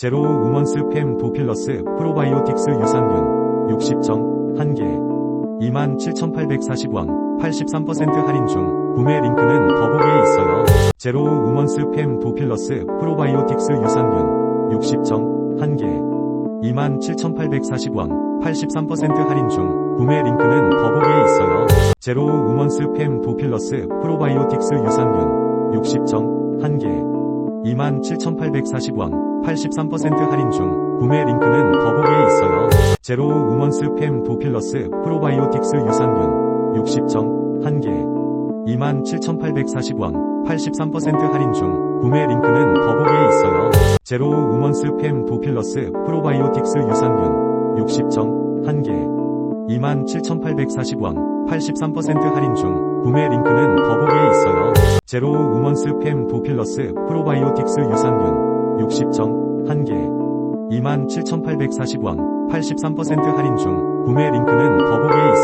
제로 우먼스 팸 도필러스 프로바이오틱스 유산균 60정 1개 27,840원 83% 할인 중 구매 링크는 더보기에 있어요. 제로 우먼스 팸 도필러스 프로바이오틱스 유산균 60정 1개 27,840원 83% 할인 중 구매 링크는 더보기에 있어요. 제로 우먼스 팸 도필러스 프로바이오틱스 유산균 60정 1개 27,840원 83% 할인 중 구매 링크는 더보기에 있어요. 제로 우먼스 팸 도필러스 프로바이오틱스 유산균 60정 1개 27,840원 83% 할인 중 구매 링크는 더보기에 있어요. 제로 우먼스 팸 도필러스 프로바이오틱스 유산균 60정 1개 27,840원 83% 할인 중 구매 링크는 더보기에 있어요. 제로 우먼스 팸 도필러스 프로바이오틱스 유산균 60정 1개. 27,840원 83% 할인 중 구매 링크는 더보기에